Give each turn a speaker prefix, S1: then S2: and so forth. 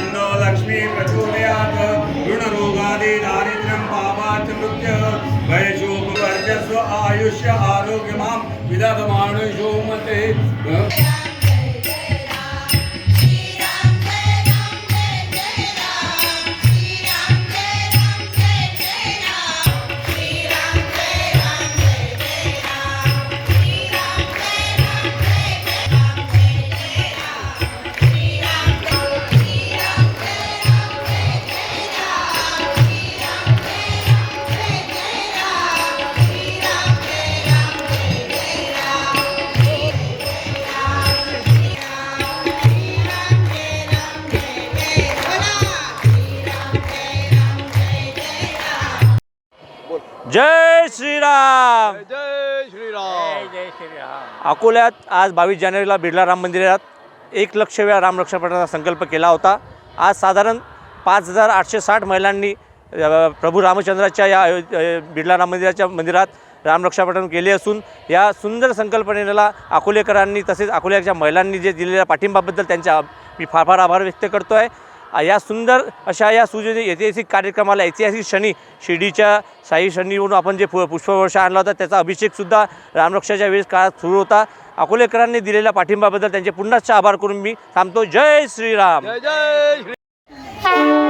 S1: अन्न लक्ष्मी प्रचोदयात। ऋणरोगादि दारिद्र्यं पापाच मृत्यः भयशोक वर्चस्व आयुष्य आरोग्य आरोग्यमां विदधमानुषो मते। मानुषो मते
S2: जय श्रीराम.
S3: जय श्रीराम.
S2: अकोल्यात आज बावीस जानेवारीला बिर्ला राम मंदिरात एक लक्ष वेळा रामरक्षापणाचा संकल्प केला होता. आज साधारण पाच हजार आठशे साठ महिलांनी प्रभू रामचंद्राच्या या बिर्ला राम मंदिराच्या मंदिरात रामरक्षापठण केले असून या सुंदर संकल्पनेला अकोलेकरांनी तसेच अकोल्याच्या महिलांनी जे दिलेल्या पाठिंबाबद्दल त्यांच्या मी फार फार आभार व्यक्त करतो आहे या सुंदर अशा या सुजय ऐतिहासिक कार्यक्रमाला ऐतिहासिक क्षणी शिर्डीच्या साई शनीवरून आपण जे पु पुष्पवर्ष आणला होता त्याचा अभिषेकसुद्धा रामरक्षाच्या वेळेस काळात सुरू होता. अकोलेकरांनी दिलेल्या पाठिंबाबद्दल त्यांचे पुन्हाच आभार करून मी थांबतो. जय श्रीराम.
S3: जय जय श्री